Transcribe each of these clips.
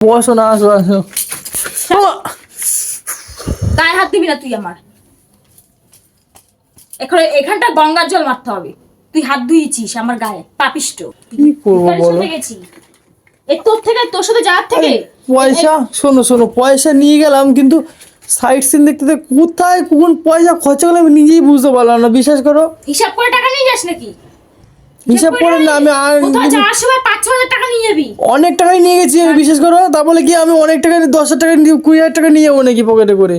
বসো না আসো আসো। ও, গায়ে হাত দিবি না তুই আমার। এখন এখানটা গঙ্গার জল মারতে হবে। তুই হাত ধুয়েছিস আমার গায়ে পাপিষ্ট। কি করব বলো? গেছি। এ তোর থেকে তোর সাথে যাওয়ার থেকে? পয়সা শোনো শোনো পয়সা নিয়ে গেলাম কিন্তু সাইড সিন দেখতে দেখতে কোথায় কোন পয়সা খরচা করলে আমি নিজেই বুঝতে পারলাম না বিশ্বাস করো। হিসাব করে টাকা নিয়ে যাস নাকি? হিসাব করে না আমি আর যাওয়ার সময় পাঁচ ছ হাজার টাকা নিয়ে যাবি অনেক টাকাই নিয়ে গেছি আমি বিশ্বাস করো তারপরে কি আমি অনেক টাকা দশ হাজার টাকা কুড়ি হাজার টাকা নিয়ে যাব নাকি পকেটে করে?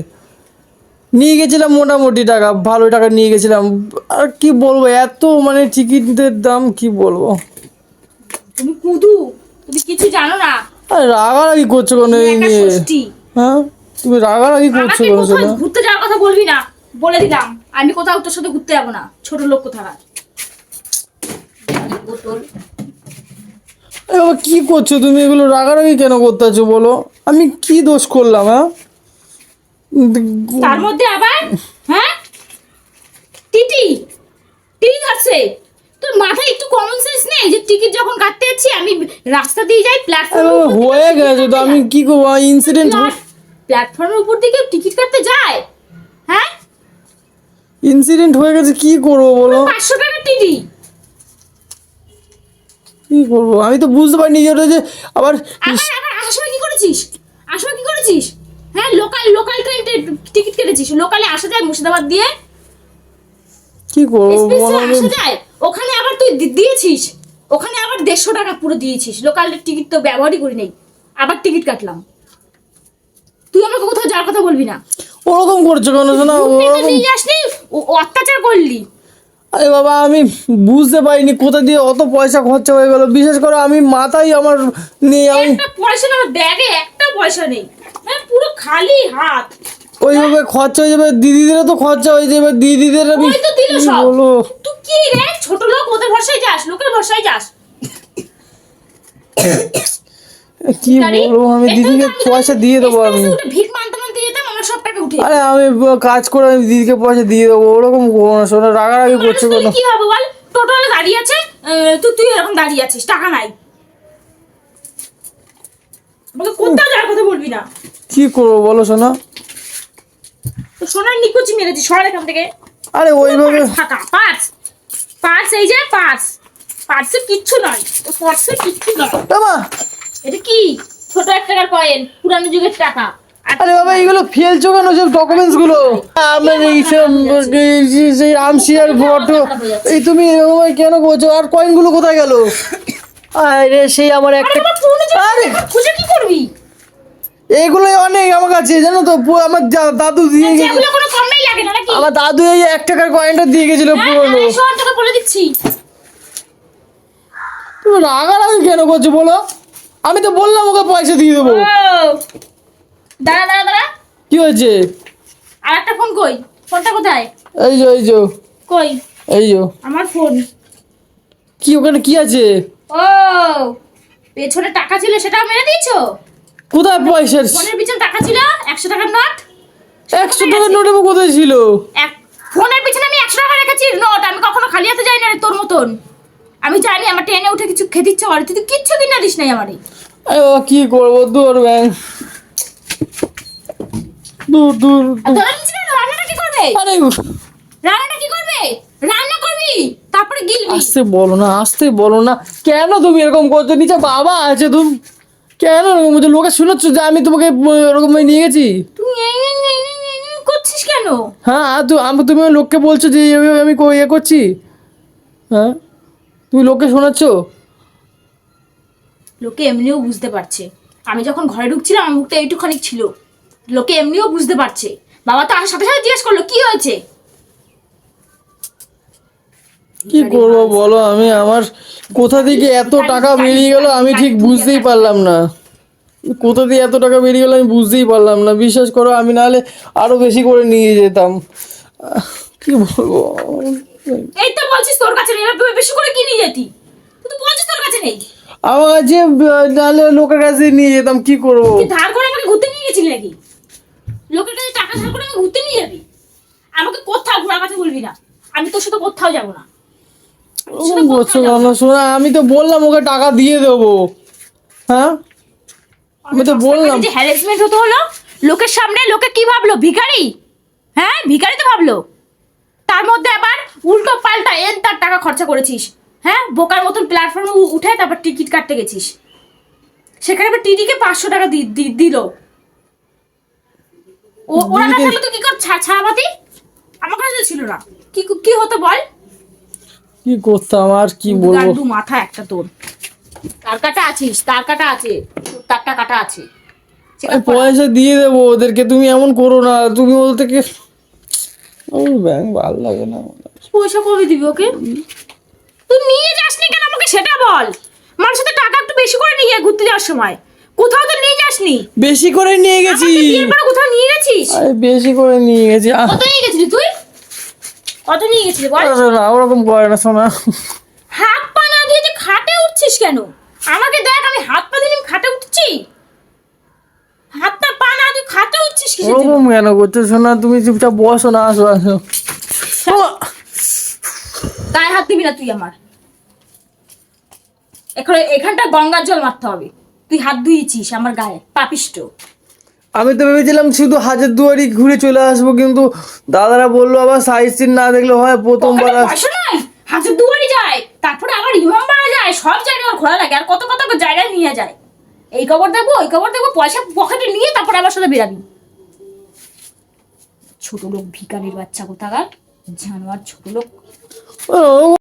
নিয়ে গেছিলাম মোটামুটি টাকা ভালো টাকা নিয়ে গেছিলাম। আর কি বলব এত মানে টিকিটের দাম কি বলব? তুমি কুদু তুমি কিছু জানো না? আর রাগারাগি করছ কোনো এই নিয়ে হ্যাঁ? তুমি রাগারাগি করছ কোনো ঘুরতে যাওয়ার কথা বলবি না বলে দিলাম। আমি কোথাও তোর সাথে ঘুরতে যাব না ছোট লোক কোথাকার বোতল। এ কি করছ তুমি? এগুলো রাগারাগি কেন করতে আছো বলো? আমি কি দোষ করলাম হ্যাঁ? তার মধ্যে আবার হ্যাঁ? টিটি টিটি ধরছে তোর মাথায় একটু কমন সেন্স নেই যে টিকিট যখন কাটতে যাচ্ছি আমি রাস্তা দিয়ে যাই প্ল্যাটফর্ম হয়ে গেছে তো আমি কি করব? ইনসিডেন্ট প্ল্যাটফর্মের উপর দিকে টিকিট কাটতে যায়? হ্যাঁ? ইনসিডেন্ট হয়ে গেছে কি করব বলো? পাঁচশো টাকা টিটি। কি করব? আমি তো বুঝতে পারিনি যে ওটা যে আবার আসার সময় কি করেছিস? আসার সময় কি করেছিস? হ্যাঁ লোকাল লোকাল ট্রেন টিকিট কেটেছিস। লোকালে আসা যায় মুর্শিদাবাদ দিয়ে? কি করব আসা যায়? ওখানে আবার তুই দিয়েছিস? ওখানে আবার দেড়শো টাকা পুরো দিয়েছিস। লোকাল টিকিট তো ব্যবহারই করি নেই। আবার টিকিট কাটলাম। তুই আমাকে কোথাও যাওয়ার কথা বলবি না? ওরকম করছ কেন? শোনা অত্যাচার করলি। আরে বাবা আমি বুঝতে পারিনি কোথা দিয়ে অত পয়সা খরচা হয়ে গেল। বিশেষ করে আমি মাথায় আমার নেই আমি একটা পয়সা না ব্যাগে একটা পয়সা নেই। হ্যাঁ পুরো খালি হাত। ওইভাবে খরচা হয়ে যাবে দিদিদেরও তো খরচা হয়ে যাবে দিদিদের আমি ওই তো দিল সব। বলব? তুই কি রে ছোট লোক ওদের ভরসায় যাস লোকের ভরসায় যাস। কি বলব আমি দিদিকে পয়সা দিয়ে দেবো আমি। ভিড় মানতে মানতে যেতাম আমার সব টাকা উঠে। আরে আমি কাজ করে আমি দিদিকে পয়সা দিয়ে দেবো ওরকম করো না শোনো রাগারাগি করছ কেন? কি হবে বল? টোটালে দাঁড়িয়ে আছে তুই তুই এরকম দাঁড়িয়ে আছিস টাকা নাই। আমাকে কোথাও যাওয়ার কথা বলবি না। কি করব বলো শোনা। সোনার নিকুচি মেরেছি সর এখান থেকে। আরে ওইভাবে ফাঁকা পার্স। পার্স এই যে পার্স। পার্সে কিচ্ছু নয় পার্সে কিচ্ছু নয়। এটা কি? ছোট এক টাকার কয়েন পুরানো যুগের টাকা। আর বাবা এগুলো ফেলছো কেন সব ডকুমেন্টসগুলো। আমার এই সেই আমশিয়ার ফটো এই তুমি এরকম কেন করছ আর কয়েনগুলো কোথায় গেল? আরে সেই আমার একটা আরে খুঁজে কি করবি? এইগুলোই অনেক আমার কাছে জানো তো আমার দাদু দিয়ে নাকি? আমার দাদু এই এক টাকার কয়েনটা দিয়ে গেছিল হ্যাঁ, পুরনো। হ্যাঁ, বলে দিচ্ছি। তুমি রাগারাগি কেন করছ বলো? আমি তো বললাম ওকে পয়সা দিয়ে দেবো। দাঁড়া দাঁড়া দাঁড়া। কি হয়েছে? আর একটা ফোন কই? ফোনটা কোথায়? এই যে এই যে। কই? এই যে। আমার ফোন। কি ওখানে কি আছে? ও পেছনে টাকা ছিল সেটাও মেরে দিয়েছ? কোথায় পয়সা ফোনের পিছনে টাকা ছিল? একশো টাকার নোট? একশো টাকার নোট আমার কোথায় ছিল? এক ফোনের পিছনে আমি একশো টাকা রেখেছি নোট। আমি কখনো খালি হাতে যাই না তোর মতন। আমি জানি আমার ট্রেনে উঠে কিছু খেতে ইচ্ছে করে। তুই কিচ্ছু কিনা দিস নাই আমারই কি করব? দূর ব্যাং দূর দূর রান্নাটা কি করবে? আরে রান্নাটা কি করবে? রান্না করবি? তারপরে গিলবি। আসতে বলো না আসতে বলো না। কেন তুমি এরকম করছ? নিচে বাবা আছে তুমি। কেন এরকম করছ? লোকে শুনেছো যে আমি তোমাকে এরকম নিয়ে গেছি? এই করছিস কেন? হ্যাঁ তু- আমি তুমি লোককে বলছো যে আমি ইয়ে করছি? হ্যাঁ? তুমি লোককে শোনাচ্ছ? লোকে এমনিও বুঝতে পারছে। আমি যখন ঘরে ঢুকছিলাম আমার মুখটা এইটুখানি ছিল। লোকে এমনিও বুঝতে পারছে। বাবা তো সাথে সাথে জিজ্ঞেস করল কি হয়েছে? কি করব বলো? আমি আমার কোথা থেকে এত টাকা বেরিয়ে গেল আমি ঠিক বুঝতেই পারলাম না। কোথা দিয়ে এত টাকা বেরিয়ে গেল আমি বুঝতেই পারলাম না। বিশ্বাস করো আমি নাহলে আরও বেশি করে নিয়ে যেতাম। কি বলব? এই তো বলছিস তোর কাছে নেই বেশি করে কি নিয়ে যেতি? তুই তো বলছিস তোর কাছে নেই। আমার কাছে নাহলে লোকের কাছে নিয়ে যেতাম কি করব? ধার করে আমাকে ঘুরতে নিয়ে গেছিলি নাকি? লোকের কাছে টাকা ধার করে আমাকে ঘুরতে নিয়ে যাবি? আমাকে কোথাও ঘোরার কথা বলবি না। আমি তোর সাথে কোথাও যাব না। শোনা আমি তো বললাম ওকে টাকা দিয়ে দেবো। হ্যাঁ? আমি তো বললাম। যে হ্যারাসমেন্ট হতে হলো লোকের সামনে লোকে কি ভাবলো? ভিখারি? হ্যাঁ ভিখারি তো ভাবলো। তার মধ্যে আবার উল্টো পাল্টা এন তার টাকা খরচা করেছিস। হ্যাঁ বোকার মতন প্ল্যাটফর্মে উঠে তারপর টিকিট কাটতে গেছিস। সেখানে আবার টিটিকে পাঁচশো টাকা দিল। ওরা না থাকলে তুই কি কর ছাড়াবাতি? আমার কাছে ছিল না। কি কি হতো বল? কি করতাম? আর কি বলব? গান্ডু মাথা একটা তোর। তার কাটা আছিস তার কাটা আছে। তারটা কাটা আছে। পয়সা দিয়ে দেবো ওদেরকে তুমি এমন করো না। তুমি ওদের থেকে ওই ব্যাংক ভালো লাগে না পয়সা কবে দিবি ওকে? তুই নিয়ে যাসনি কেন আমাকে সেটা বল? মানুষের তো টাকা একটু বেশি করে নিয়ে ঘুরতে যাওয়ার সময়। কোথাও তো নিয়ে যাসনি বেশি করে নিয়ে গেছি। বিয়ের কোথাও নিয়ে গেছিস? আরে বেশি করে নিয়ে গেছি। কত নিয়ে গেছিলি তুই? কত নিয়ে গেছিলি বল? না ওরকম করে না শোনা। হাত পা না দিয়ে যে খাটে উঠছিস কেন? আমাকে দেখ আমি হাত পা দিয়ে খাটে উঠছি। হাতটা পা না তুই খাটে উঠছিস জন্য? ওরকম কেন করছ শোনা? তুমি চুপচাপ বসো না আসো আসো। গায়ে হাত দিবি না তুই আমার। এখানে এখানটা গঙ্গার জল মারতে হবে। তুই হাত ধুয়েছিস আমার গায়ে পাপিষ্ট। আমি তো ভেবেছিলাম শুধু হাজার দুয়ারি ঘুরে চলে আসব কিন্তু দাদারা বলল আবার সাইজ সিন না দেখলে হয় প্রথমবার হাজার দুয়ারি যায় তারপরে আবার ইমামবাড়া যায় সব জায়গায় ঘোরা লাগে আর কত কত জায়গায় নিয়ে যায়। এই খবর দেখব ওই খবর দেখব পয়সা পকেটে নিয়ে তারপরে আমার সাথে বেরাবি। ছোট লোক ভিকারির বাচ্চা কোথাকার? জানোয়ার ছোট লোক।